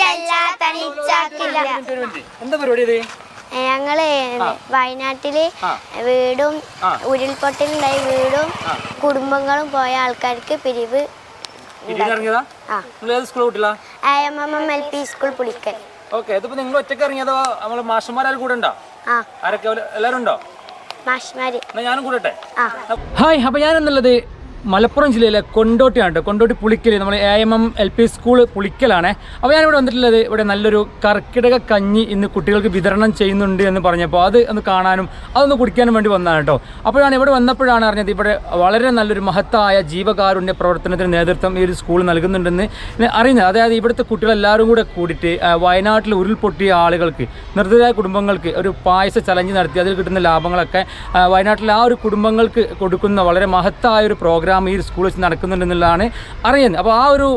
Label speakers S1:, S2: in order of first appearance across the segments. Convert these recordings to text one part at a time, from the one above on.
S1: തനിച്ചല്ല തനിച്ചാക്കില്ല
S2: എന്താ പരിപാടി ഇത്?
S1: ഞങ്ങൾ
S2: വയനാട്ടിൽ.
S1: വീടും. ഉരുൾപൊട്ടലുണ്ടായ വീടും കുടുംബങ്ങളും പോയ ആൾക്കാർക്ക് പിരിവ്
S2: സ്കൂൾ
S1: പുളിക്കൽ.
S2: ഓക്കെ ഇതിപ്പോ നിങ്ങൾ ഇറങ്ങിയതോ നമ്മളെ മാഷന്മാരും കൂടെ ഉണ്ടോ? ആരൊക്കെ? ഉണ്ടോ? ഞാനും ഹായ് അപ്പൊ ഞാനെന്നുള്ളത് മലപ്പുറം ജില്ലയിലെ കൊണ്ടോട്ടിയാണ് കൊണ്ടോട്ടി പുളിക്കൽ നമ്മൾ A M M L P school പുളിക്കലാണ്. അപ്പോൾ ഞാനിവിടെ വന്നിട്ടുള്ളത് ഇവിടെ നല്ലൊരു കർക്കിടക കഞ്ഞി ഇന്ന് കുട്ടികൾക്ക് വിതരണം ചെയ്യുന്നുണ്ട് എന്ന് പറഞ്ഞപ്പോൾ അത് ഒന്ന് കാണാനും അതൊന്ന് കുടിക്കാനും വേണ്ടി വന്നതാണ് കേട്ടോ അപ്പോഴാണ് ഇവിടെ വന്നപ്പോഴാണ് അറിഞ്ഞത് ഇവിടെ വളരെ നല്ലൊരു മഹത്തായ ജീവകാരുണ്യ പ്രവർത്തനത്തിന് നേതൃത്വം ഈ ഒരു സ്കൂൾ നൽകുന്നുണ്ടെന്ന് അറിയുന്നത്. അതായത് ഇവിടുത്തെ കുട്ടികളെല്ലാവരും കൂടെ കൂടിയിട്ട് വയനാട്ടിൽ ഉരുൾപൊട്ടിയ ആളുകൾക്ക് നിർദ്ധരായ കുടുംബങ്ങൾക്ക് ഒരു പായസ ചലഞ്ച് നടത്തി അതിൽ കിട്ടുന്ന ലാഭങ്ങളൊക്കെ വയനാട്ടിലെ ആ ഒരു കുടുംബങ്ങൾക്ക് കൊടുക്കുന്ന വളരെ മഹത്തായ ഒരു പ്രോഗ്രാം ഈ സ്കൂൾ സ്കൂളിൽ വെച്ച് നടക്കുന്നുണ്ടെന്നുള്ളതാണ് അറിയുന്നത്. അപ്പോൾ ആ ഒരു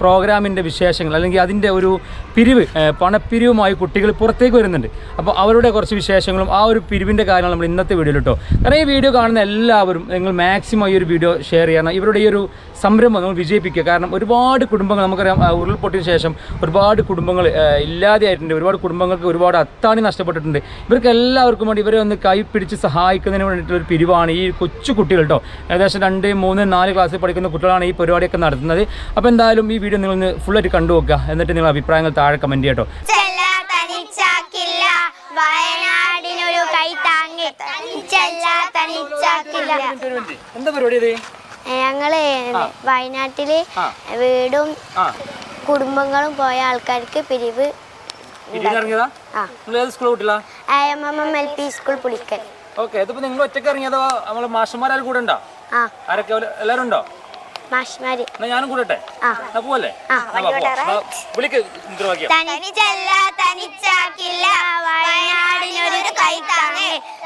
S2: പ്രോഗ്രാമിന്റെ വിശേഷങ്ങൾ അല്ലെങ്കിൽ അതിന്റെ ഒരു പിരിവ് പണപ്പിരിവുമായി കുട്ടികൾ പുറത്തേക്ക് വരുന്നുണ്ട്. അപ്പോൾ അവരുടെ കുറച്ച് വിശേഷങ്ങളും ആ ഒരു പിരിവിന്റെ കാര്യങ്ങൾ നമ്മൾ ഇന്നത്തെ വീഡിയോയിൽ കേട്ടോ കാരണം ഈ വീഡിയോ കാണുന്ന എല്ലാവരും നിങ്ങൾ മാക്സിമം ഈ ഒരു വീഡിയോ ഷെയർ ചെയ്യണം. ഇവരുടെ ഈ ഒരു സംരംഭം നമ്മൾ വിജയിപ്പിക്കുക. കാരണം ഒരുപാട് കുടുംബങ്ങൾ നമുക്കറിയാം ഉരുൾപൊട്ടിന് ഉരുൾപൊട്ടിയ ശേഷം ഒരുപാട് കുടുംബങ്ങൾ ഇല്ലാതെയായിട്ടുണ്ട് ഒരുപാട് കുടുംബങ്ങൾക്ക് ഒരുപാട് അത്താണി നഷ്ടപ്പെട്ടിട്ടുണ്ട്. ഇവർക്ക് എല്ലാവർക്കും വേണ്ടി ഇവരെ ഒന്ന് കൈ പിടിച്ച് സഹായിക്കുന്നതിന് വേണ്ടിയിട്ടുള്ള ഒരു പിരിവാണ് ഈ കൊച്ചു കുട്ടികൾ കേട്ടോ ഏകദേശം രണ്ട് മൂന്ന് നാല് ക്ലാസ്സിൽ പഠിക്കുന്ന കുട്ടികളാണ് ഈ പരിപാടിയൊക്കെ നടത്തുന്നത്. അപ്പോൾ എന്തായാലും ഈ വീഡിയോ നിങ്ങളൊന്ന് ഫുള്ളായിട്ട് കണ്ടു നോക്കുക. എന്നിട്ട് നിങ്ങൾ അഭിപ്രായങ്ങൾ താഴെ കമന്റ് ചെയ്യട്ടോ.
S1: വയനാടിനൊരു കൈ താങ്ങി.
S2: എന്താ പരിപാടി
S1: ഞങ്ങൾ
S2: വയനാട്ടിൽ
S1: വീടും കുടുംബങ്ങളും പോയ ആൾക്കാർക്ക് പിരിവ്
S2: സ്കൂൾ
S1: പുളിക്കൽ.
S2: ഓക്കെ ഇതിപ്പോ നിങ്ങൾ ഒറ്റയ്ക്ക് ഇറങ്ങിയതോ? നമ്മൾ മാഷന്മാരും കൂടെ ഉണ്ടോ? ആരൊക്കെ? എല്ലാരും ഉണ്ടോ?
S1: മാഷ്മാര്.
S2: ഞാനും കൂടട്ടെ പോവല്ലേ? വിളിക്ക്
S1: തനിച്ചല്ല തനിച്ചാക്കില്ല. വയനാടിനൊരു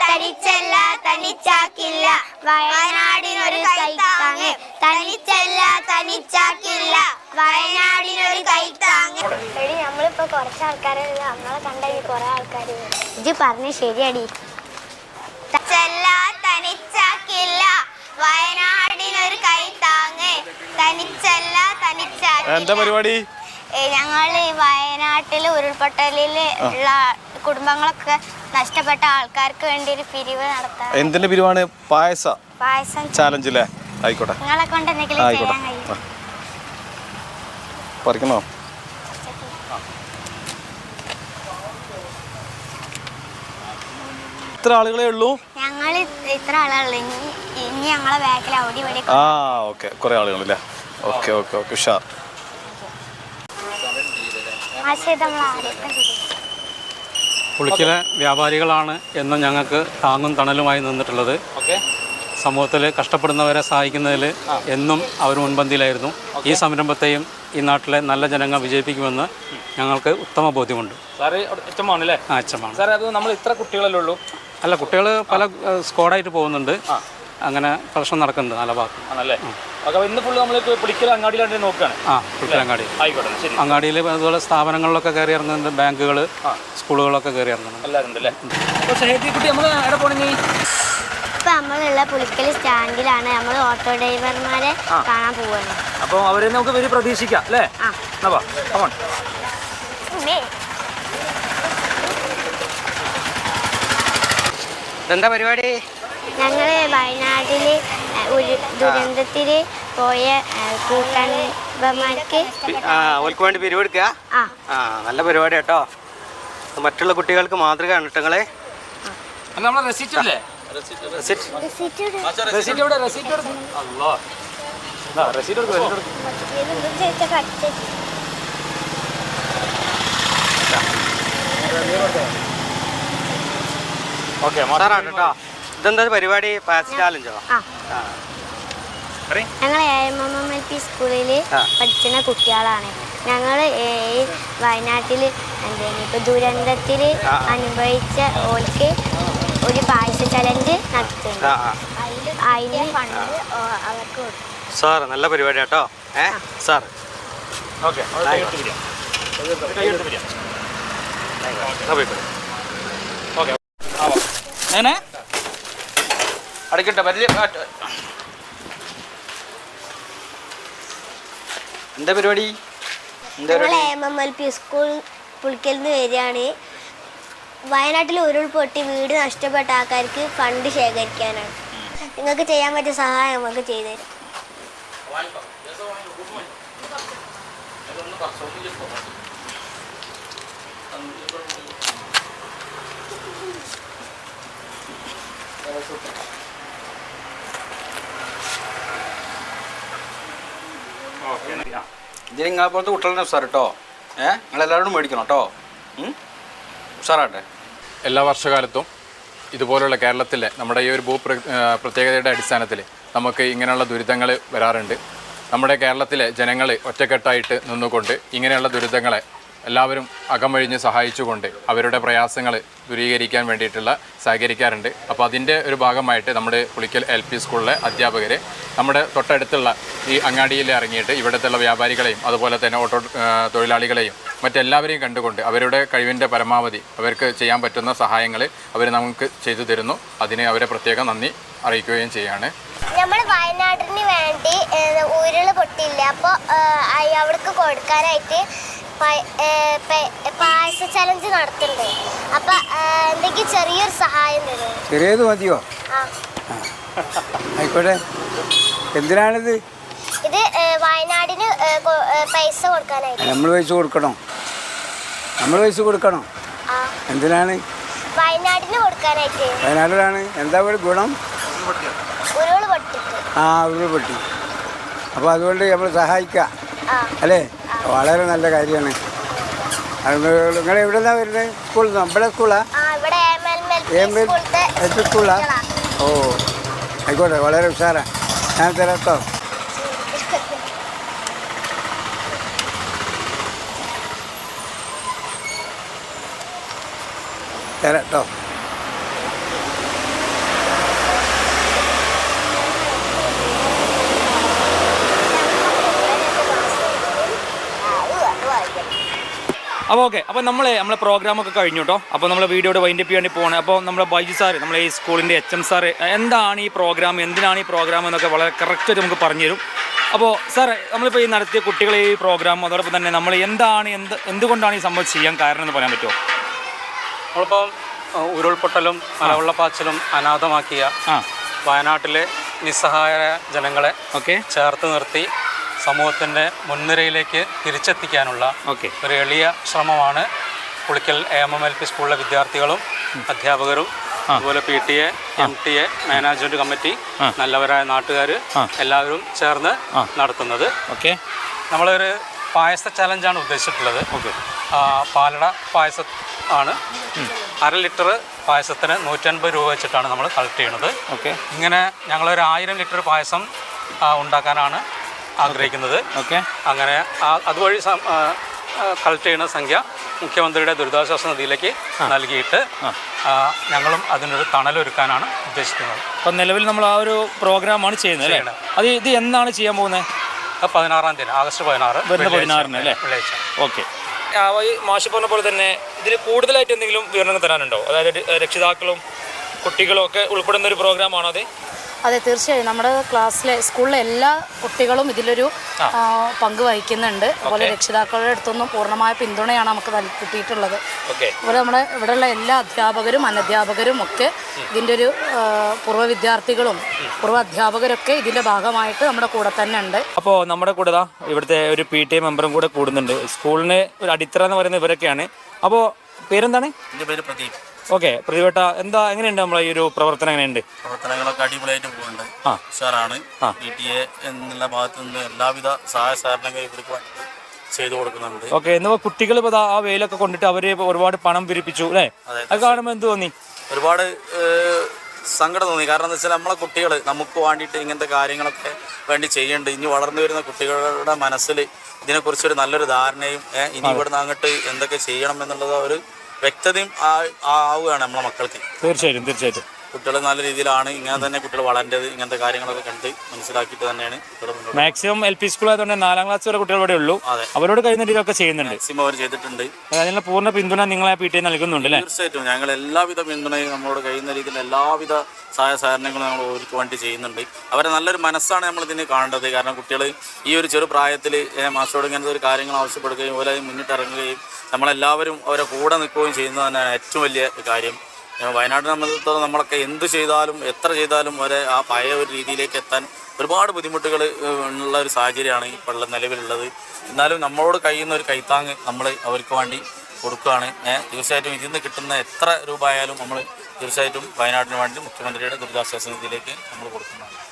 S1: തനിച്ചല്ല തനിച്ചാക്കില്ല. വയനാടിനൊരു തനിച്ചല്ല തനിച്ചാക്കില്ല. വയനാടിനൊരു എടി നമ്മളിപ്പോ കുറച്ച് ആൾക്കാരെ നമ്മളെ കണ്ടെങ്കിൽ കുറെ ആൾക്കാര് ഇജ്ജ് പറഞ്ഞ ശരിയടി തനിച്ചല്ല തനിച്ചാക്കില്ല വയനാടിനൊരു കൈ താങ്ങ് തനിച്ചല്ല തനിച്ചാക്കില്ല
S3: എന്താ പരിപാടി?
S1: ഞങ്ങൾ വയനാട്ടിൽ ഉരുൾപൊട്ടലിൽ ഉള്ള കുടുംബങ്ങളൊക്കെ നഷ്ടപ്പെട്ട ആൾക്കാർക്ക് വേണ്ടി ഒരു പിരിവ് നടത്താം
S3: എന്തിന്റെ പിരിവാണ്? പായസ.
S1: പായസം.
S3: ചാലഞ്ച് അല്ലേ ആയിക്കോട്ടെ.
S1: നിങ്ങളെ കൊണ്ട് എന്തെങ്കിലും
S3: ആയിക്കോട്ടെ.
S1: ചെയ്യാൻ കഴിയും
S3: ആ. പറിക്കണോ? ഇത്ര ആളുകളെ ഉള്ളൂ?
S1: ഞങ്ങൾ ഇത്ര ആളുകൾ ഇനി ഞങ്ങളെ ബാക്കിൽ അവിടെ ഇവിടെ
S3: ആ ഓക്കെ. കുറെ ആളുകളല്ലേ ഓക്കെ ഓക്കെ ഓക്കെ ഉഷാർ
S4: പുളിക്കലെ വ്യാപാരികളാണ് എന്നും ഞങ്ങൾക്ക് താങ്ങും തണലുമായി നിന്നിട്ടുള്ളത്.
S2: ഓക്കെ.
S4: സമൂഹത്തിൽ കഷ്ടപ്പെടുന്നവരെ സഹായിക്കുന്നതിൽ എന്നും അവർ മുൻപന്തിയിലായിരുന്നു. ഈ സംരംഭത്തെയും ഈ നാട്ടിലെ നല്ല ജനങ്ങൾ വിജയിപ്പിക്കുമെന്ന് ഞങ്ങൾക്ക് ഉത്തമ ബോധ്യമുണ്ട്.
S2: സാറ്
S4: അച്ഛമാണ്
S2: അത് നമ്മൾ ഇത്ര കുട്ടികളല്ലേ ഉള്ളൂ?
S4: അല്ല കുട്ടികൾ പല സ്ക്വാഡായിട്ട് പോകുന്നുണ്ട്. അങ്ങനെ കളക്ഷൻ നടക്കുന്നുണ്ട് നല്ല ഭാഗത്ത്.
S2: ആണല്ലേ? അപ്പോൾ ഇന്ന് ഫുള്ള് നമ്മൾ പിടിക്കൽ അങ്ങാടിയിലാണ്ട് നോക്കുകയാണ്
S4: ആ
S2: ആയിക്കോട്ടെ ശരി.
S4: അങ്ങാടിയിൽ അതുപോലെ സ്ഥാപനങ്ങളിലൊക്കെ കയറി ഇറങ്ങുന്നുണ്ട് ബാങ്കുകൾ സ്കൂളുകളൊക്കെ കയറി ഇറങ്ങുന്നുണ്ട്.
S2: എല്ലാവരും അപ്പോൾ കുട്ടി നമ്മൾ എവിടെ പോകണമെങ്കിൽ
S1: ഇപ്പൊ നമ്മളുള്ള പുളിക്കൽ സ്റ്റാൻഡിലാണ് നമ്മൾ ഓട്ടോ ഡ്രൈവർമാരെ കാണാൻ പോകുന്നത്
S2: അപ്പോൾ അവരെ നമുക്ക് വലിയ പ്രതീക്ഷിക്കാം അല്ലേ?
S5: എന്താ പരിപാടി?
S1: ഞങ്ങൾ വയനാട്ടിൽ ഒരു ദുരന്തത്തിൽ പോയ
S5: കൂട്ടാൻ ഓൽക്ക് വേണ്ടി
S1: ആ.
S5: നല്ല പരിപാടി കേട്ടോ. മറ്റുള്ള കുട്ടികൾക്ക് മാതൃകയാണ് കേട്ടോ നിങ്ങളെ.
S2: അല്ല നമ്മളെ റെസിറ്റ് അല്ലേ റെസിറ്റ്. എവിടെ? റെസിറ്റ് എടുക്കും. അല്ലോ റെസിറ്റ് എടുക്കും റെസിറ്റ് എടുക്കും. ഓക്കെ
S5: സാറാണ് കേട്ടോ ഇതെന്താ പരിപാടി? പാസ് ചാലഞ്ചോ
S1: ഞങ്ങൾ എ എൽ പി സ്കൂളിൽ. പഠിക്കുന്ന കുട്ടികളാണ്. ഞങ്ങൾ വയനാട്ടിൽ വയനാട്ടിൽ എന്താണ് ഇപ്പൊ ദുരന്തത്തിൽ അനുഭവിച്ച ഓൾക്ക് ഒരു പായസ ചലഞ്ച് നടത്തുന്നുണ്ട് അതിന് ഫണ്ട് അവർക്ക്
S5: സാർ നല്ല പരിപാടി കേട്ടോ ഏ സാർ
S2: ഓക്കെ ഓക്കെ. അടയ്ക്കട്ടെ വലിയ
S5: എന്താ പരിപാടി?
S1: സ്കൂൾ പുളിക്കൽ നിന്ന് വരികയാണ്. വയനാട്ടിൽ ഉരുൾപൊട്ടി വീട് നഷ്ടപ്പെട്ട ആൾക്കാർക്ക് ഫണ്ട് ശേഖരിക്കാനാണ്. നിങ്ങൾക്ക് ചെയ്യാൻ പറ്റിയ സഹായം നമുക്ക് ചെയ്തു തരും.
S5: ഇതിന് നിങ്ങളെ പോലത്തെ കുട്ടികളുടെ സാർ കേട്ടോ ഏഹ് നിങ്ങളെല്ലാവരോടും മേടിക്കണം കേട്ടോ. സാറാട്ടെ ഉഷാറാട്ടെ
S6: എല്ലാ വർഷകാലത്തും ഇതുപോലുള്ള കേരളത്തിലെ നമ്മുടെ ഈ ഒരു ഭൂ പ്രത്യേകതയുടെ അടിസ്ഥാനത്തിൽ നമുക്ക് ഇങ്ങനെയുള്ള ദുരിതങ്ങൾ വരാറുണ്ട്. നമ്മുടെ കേരളത്തിലെ ജനങ്ങൾ ഒറ്റക്കെട്ടായിട്ട് നിന്നുകൊണ്ട് ഇങ്ങനെയുള്ള ദുരിതങ്ങളെ എല്ലാവരും അകമഴിഞ്ഞ് സഹായിച്ചുകൊണ്ട് അവരുടെ പ്രയാസങ്ങൾ ദൂരീകരിക്കാൻ വേണ്ടിയിട്ടുള്ള സഹകരിക്കാറുണ്ട്. അപ്പോൾ അതിന്റെ ഒരു ഭാഗമായിട്ട് നമ്മുടെ പുളിക്കൽ എൽ പി സ്കൂളിലെ അധ്യാപകർ നമ്മുടെ തൊട്ടടുത്തുള്ള ഈ അങ്ങാടിയിൽ ഇറങ്ങിയിട്ട് ഇവിടുത്തെ വ്യാപാരികളെയും അതുപോലെ തന്നെ ഓട്ടോ തൊഴിലാളികളെയും മറ്റെല്ലാവരെയും കണ്ടുകൊണ്ട് അവരുടെ കഴിവിന്റെ പരമാവധി അവർക്ക് ചെയ്യാൻ പറ്റുന്ന സഹായങ്ങൾ അവർ നമുക്ക് ചെയ്തു തരുന്നു. അതിന് അവരെ പ്രത്യേകം നന്ദി അറിയിക്കുകയും ചെയ്യാണ്.
S1: നമ്മൾ വയനാടിന് വേണ്ടി ഉരുൾ പൊട്ടിയില്ല? അപ്പോൾ അവർക്ക് കൊടുക്കാനായിട്ട് പായസ ചലഞ്ച് നടത്തുന്നുണ്ട് അപ്പൊ എന്തെങ്കിലും ചെറിയൊരു സഹായം തരും?
S7: ചെറിയത് മതിയോ?
S1: ആ.
S7: ആയിക്കോട്ടെ. എന്തിനാണിത്?
S1: ഇത് വയനാടിന് പൈസ കൊടുക്കാനായിട്ട്.
S7: നമ്മൾ പൈസ കൊടുക്കണോ. നമ്മൾ പൈസ കൊടുക്കണോ. എന്തിനാണ്?
S1: വയനാടിന് കൊടുക്കാനായിട്ട്.
S7: വയനാടിലാണ് എന്താ ഒരു ഗുണം? ആ ഉരുൾ ഉരുൾപൊട്ടി അപ്പോൾ അതുകൊണ്ട് നമ്മൾ സഹായിക്കാം.
S1: ആ.
S7: അല്ലേ? വളരെ നല്ല കാര്യമാണ്. നിങ്ങൾ എവിടെന്നാ നിന്നാണ് വരുന്നത്? സ്കൂളിൽ നിന്നോ? ഇവിടെ സ്കൂളാ
S1: എം എൽ പി
S7: ഓ ആയിക്കോട്ടെ വളരെ ഉഷാറാ. ഞാൻ തരാം കേട്ടോ തരാം കേട്ടോ
S2: അപ്പോൾ ഓക്കെ അപ്പോൾ നമ്മൾ നമ്മളെ പ്രോഗ്രാമൊക്കെ കഴിഞ്ഞു കേട്ടോ അപ്പോൾ നമ്മൾ വീഡിയോയുടെ വൈൻഡപ്പ് ചെയ്യാൻ വേണ്ടി പോകണം അപ്പോൾ നമ്മുടെ ബൈജു സാർ നമ്മളെ ഈ സ്കൂളിന്റെ എച്ച് എം സാറ് എന്താണ് ഈ പ്രോഗ്രാം എന്തിനാണ് ഈ പ്രോഗ്രാം എന്നൊക്കെ വളരെ കറക്റ്റായിട്ട് നമുക്ക് പറഞ്ഞു തരും. അപ്പോൾ സാർ നമ്മളിപ്പോൾ ഈ നടത്തിയ കുട്ടികളെ ഈ പ്രോഗ്രാം അതോടൊപ്പം തന്നെ നമ്മൾ എന്താണ് എന്ത് എന്തുകൊണ്ടാണ് ഈ സംഭവം ചെയ്യാൻ കാരണം എന്ന് പറയാൻ പറ്റുമോ
S4: നമ്മളിപ്പം ഉരുൾപൊട്ടലും മലവെള്ളപ്പാച്ചിലും അനാഥമാക്കിയ
S2: ആ.
S4: വയനാട്ടിലെ നിസ്സഹായ ജനങ്ങളെ
S2: ഓക്കെ
S4: ചേർത്ത് നിർത്തി സമൂഹത്തിന്റെ മുൻനിരയിലേക്ക് തിരിച്ചെത്തിക്കാനുള്ള
S2: ഓക്കെ.
S4: ഒരു എളിയ ശ്രമമാണ് Pulikkal A M M L P സ്കൂളിലെ വിദ്യാർത്ഥികളും അധ്യാപകരും അതുപോലെ P T A M T A management committee നല്ലവരായ നാട്ടുകാർ എല്ലാവരും ചേർന്ന് നടത്തുന്നത്.
S2: ഓക്കെ.
S4: നമ്മളൊരു പായസ ചലഞ്ചാണ് ഉദ്ദേശിച്ചിട്ടുള്ളത്. ഓക്കെ. പാലട പായസ ആണ്. അര ലിറ്റർ പായസത്തിന് നൂറ്റൻപത് രൂപ വെച്ചിട്ടാണ് നമ്മൾ കളക്ട് ചെയ്യുന്നത്.
S2: ഓക്കെ.
S4: ഇങ്ങനെ ഞങ്ങളൊരു ആയിരം ലിറ്റർ പായസം ഉണ്ടാക്കാനാണ് ആഗ്രഹിക്കുന്നത്.
S2: ഓക്കെ.
S4: അങ്ങനെ ആ- അതുവഴി കളക്ട് ചെയ്യുന്ന സംഖ്യ മുഖ്യമന്ത്രിയുടെ ദുരിതാശ്വാസ നിധിയിലേക്ക് നൽകിയിട്ട് ഞങ്ങളും അതിനൊരു തണലൊരുക്കാനാണ് ഉദ്ദേശിക്കുന്നത്.
S2: അപ്പം നിലവിൽ നമ്മൾ ആ ഒരു പ്രോഗ്രാമാണ് ചെയ്യുന്നത് അല്ലേ? അത് ഇത് എന്നാണ് ചെയ്യാൻ പോകുന്നത്?
S4: പതിനാറാം തീയതി ആഗസ്റ്റ് പതിനാറ്.
S2: പതിനാറിന് അല്ലേ?
S4: വെള്ളിയാഴ്ച.
S2: ഓക്കെ. മാഷി പറഞ്ഞ പോലെ തന്നെ ഇതിൽ കൂടുതലായിട്ട് എന്തെങ്കിലും വിവരണം തരാനുണ്ടോ? അതായത് രക്ഷിതാക്കളും കുട്ടികളും ഒക്കെ ഉൾപ്പെടുന്ന ഒരു പ്രോഗ്രാമാണോ അത്?
S8: അതെ തീർച്ചയായും. നമ്മുടെ ക്ലാസ്സിലെ സ്കൂളിലെ എല്ലാ കുട്ടികളും ഇതിലൊരു പങ്ക് വഹിക്കുന്നുണ്ട്. അതുപോലെ രക്ഷിതാക്കളുടെ അടുത്തൊന്നും പൂർണമായ പിന്തുണയാണ് നമുക്ക് കിട്ടിയിട്ടുള്ളത്.
S2: ഓക്കെ.
S8: അതുപോലെ നമ്മുടെ ഇവിടെയുള്ള എല്ലാ അധ്യാപകരും അനധ്യാപകരും ഒക്കെ ഇതിന്റെ ഒരു പൂർവ വിദ്യാർത്ഥികളും പൂർവ അധ്യാപകരൊക്കെ ഇതിന്റെ ഭാഗമായിട്ട് നമ്മുടെ കൂടെ തന്നെ ഉണ്ട്.
S2: അപ്പോൾ നമ്മുടെ കൂടെ ഇവിടുത്തെ ഒരു പി ടി എ മെമ്പറും കൂടെ കൂടുന്നുണ്ട്. സ്കൂളിന് ഒരു അടിത്തറ എന്ന് പറയുന്നത് ഇവരൊക്കെയാണ്. അപ്പോൾ പേരെന്താണ്?
S9: എന്റെ പേര് പ്രദീപ്.
S2: ഓക്കെ പ്രതിവട്ട എന്താ എങ്ങനെയുണ്ട് നമ്മളെ ഈ ഒരു പ്രവർത്തനം? എങ്ങനെയുണ്ട്?
S9: പ്രവർത്തനങ്ങളൊക്കെ അടിപൊളിയായിട്ട് പോകുന്നുണ്ട്
S2: ആ.
S9: ഉഷാറാണ്. പി ടി എ എന്നുള്ള ഭാഗത്തു നിന്ന് എല്ലാവിധ സഹായ സഹകരണങ്ങൾ ഇവർക്ക് ചെയ്തു കൊടുക്കുന്നുണ്ട്.
S2: ഓക്കെ എന്നാ കുട്ടികൾ ഇപ്പോൾ ആ വെയിലൊക്കെ കൊണ്ടിട്ട് അവർ ഒരുപാട് പണം പിരിപ്പിച്ചു അല്ലേ?
S9: അതെ,
S2: അത് കാണുമ്പോൾ എന്ത് തോന്നി?
S9: ഒരുപാട് ഏഹ്, സങ്കടം തോന്നി. കാരണം എന്താ വെച്ചാൽ നമ്മളെ കുട്ടികൾ നമുക്ക് വേണ്ടിയിട്ട് ഇങ്ങനത്തെ കാര്യങ്ങളൊക്കെ വേണ്ടി ചെയ്യേണ്ട. ഇനി വളർന്നു വരുന്ന കുട്ടികളുടെ മനസ്സിൽ ഇതിനെക്കുറിച്ചൊരു നല്ലൊരു ധാരണയും ഏഹ്, ഇനി ഇവിടുന്ന് അങ്ങോട്ട് എന്തൊക്കെ ചെയ്യണം എന്നുള്ളത് ഒരു വ്യക്തതയും ആവുകയാണ് നമ്മളെ മക്കൾക്ക്.
S2: തീർച്ചയായിട്ടും തീർച്ചയായിട്ടും.
S9: കുട്ടികൾ നല്ല രീതിയിലാണ് ഇങ്ങനെ തന്നെ കുട്ടികൾ വളരേണ്ടത് ഇങ്ങനത്തെ കാര്യങ്ങളൊക്കെ കണ്ട് മനസ്സിലാക്കിയിട്ട് തന്നെയാണ് കുട്ടികൾ
S2: മാക്സിമം എൽ പി സ്കൂൾ ആയതുകൊണ്ട് നാലാം ക്ലാസ് വരെ കുട്ടികൾ ഇവിടെ ഉള്ളൂ. അവരോട് കഴിയുന്ന രീതിയിലൊക്കെ ചെയ്യുന്നുണ്ട്.
S9: മാക്സിമം അവർ ചെയ്തിട്ടുണ്ട്.
S2: അതിനുള്ള പൂർണ പിന്തുണ നിങ്ങളെ പി ടി നൽകുന്നുണ്ട് അല്ലേ?
S9: തീർച്ചയായിട്ടും. ഞങ്ങൾ എല്ലാവിധ പിന്തുണയും നമ്മളോട് കഴിയുന്ന രീതിയിൽ എല്ലാവിധ സഹായ സഹകരണങ്ങളും നമ്മൾ അവർക്ക് വേണ്ടി ചെയ്യുന്നുണ്ട്. അവരെ നല്ലൊരു മനസ്സാണ് നമ്മൾ ഇതിന് കാണേണ്ടത്. കാരണം കുട്ടികൾ ഈ ഒരു ചെറു പ്രായത്തിൽ മാസ്റ്ററോട് ഇങ്ങനത്തെ ഒരു കാര്യങ്ങൾ ആവശ്യപ്പെടുകയും അതുപോലെ മുന്നിട്ടിറങ്ങുകയും നമ്മളെല്ലാവരും അവരെ കൂടെ നിൽക്കുകയും ചെയ്യുന്നത് തന്നെയാണ് ഏറ്റവും വലിയ കാര്യം. വയനാടിനെ സംബന്ധിച്ചിടത്തോളം നമ്മളൊക്കെ എന്ത് ചെയ്താലും എത്ര ചെയ്താലും വരെ ആ പഴയ ഒരു രീതിയിലേക്ക് എത്താൻ ഒരുപാട് ബുദ്ധിമുട്ടുകൾ ഉള്ള ഒരു സാഹചര്യമാണ് ഇപ്പോൾ ഉള്ള നിലവിലുള്ളത്. എന്നാലും നമ്മളോട് കഴിയുന്ന ഒരു കൈത്താങ് നമ്മൾ അവർക്ക് വേണ്ടി കൊടുക്കുകയാണ്. തീർച്ചയായിട്ടും ഇതിൽ നിന്ന് കിട്ടുന്ന എത്ര രൂപ ആയാലും നമ്മൾ തീർച്ചയായിട്ടും വയനാടിന് വേണ്ടി മുഖ്യമന്ത്രിയുടെ ദുരിതാശ്വാസ നിധിയിലേക്ക് നമ്മൾ കൊടുക്കുന്നതാണ്.